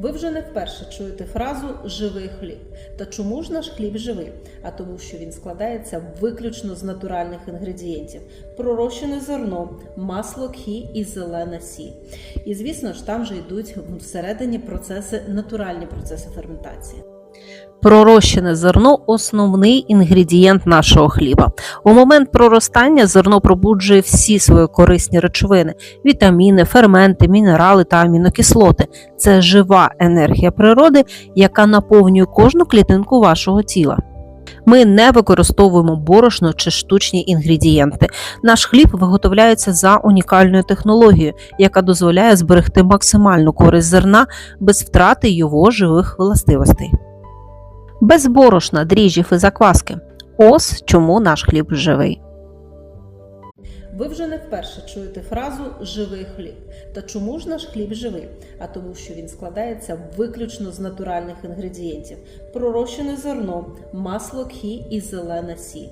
Ви вже не вперше чуєте фразу живий хліб. Та чому ж наш хліб живий? А тому, що він складається виключно з натуральних інгредієнтів: пророщене зерно, масло кхі і зелена сі. І звісно ж, там же йдуть всередині процеси, натуральні процеси ферментації. Пророщене зерно основний інгредієнт нашого хліба. У момент проростання зерно пробуджує всі свої корисні речовини: вітаміни, ферменти, мінерали та амінокислоти. Це жива енергія природи, яка наповнює кожну клітинку вашого тіла. Ми не використовуємо борошно чи штучні інгредієнти. Наш хліб виготовляється за унікальною технологією, яка дозволяє зберегти максимальну користь зерна без втрати його живих властивостей без борошна, дріжджів і закваски. Ось чому наш хліб живий. Ви вже не вперше чуєте фразу живий хліб. Та чому ж наш хліб живий? А тому, що він складається виключно з натуральних інгредієнтів: пророщене зерно, масло кхі і зелена сіль.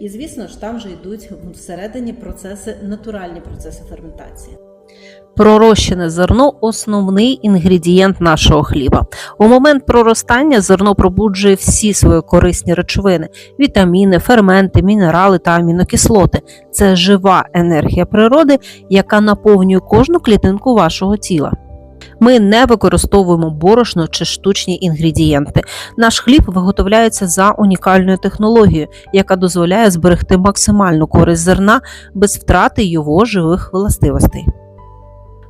І звісно ж, там же йдуть всередині процеси, натуральні процеси ферментації. Пророщене зерно основний інгредієнт нашого хліба. У момент проростання зерно пробуджує всі свої корисні речовини: вітаміни, ферменти, мінерали та амінокислоти. Це жива енергія природи, яка наповнює кожну клітинку вашого тіла. Ми не використовуємо борошно чи штучні інгредієнти. Наш хліб виготовляється за унікальною технологією, яка дозволяє зберегти максимальну користь зерна без втрати його живих властивостей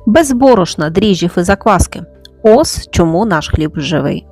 без борошна, дріжджів і закваски. Ось чому наш хліб живий.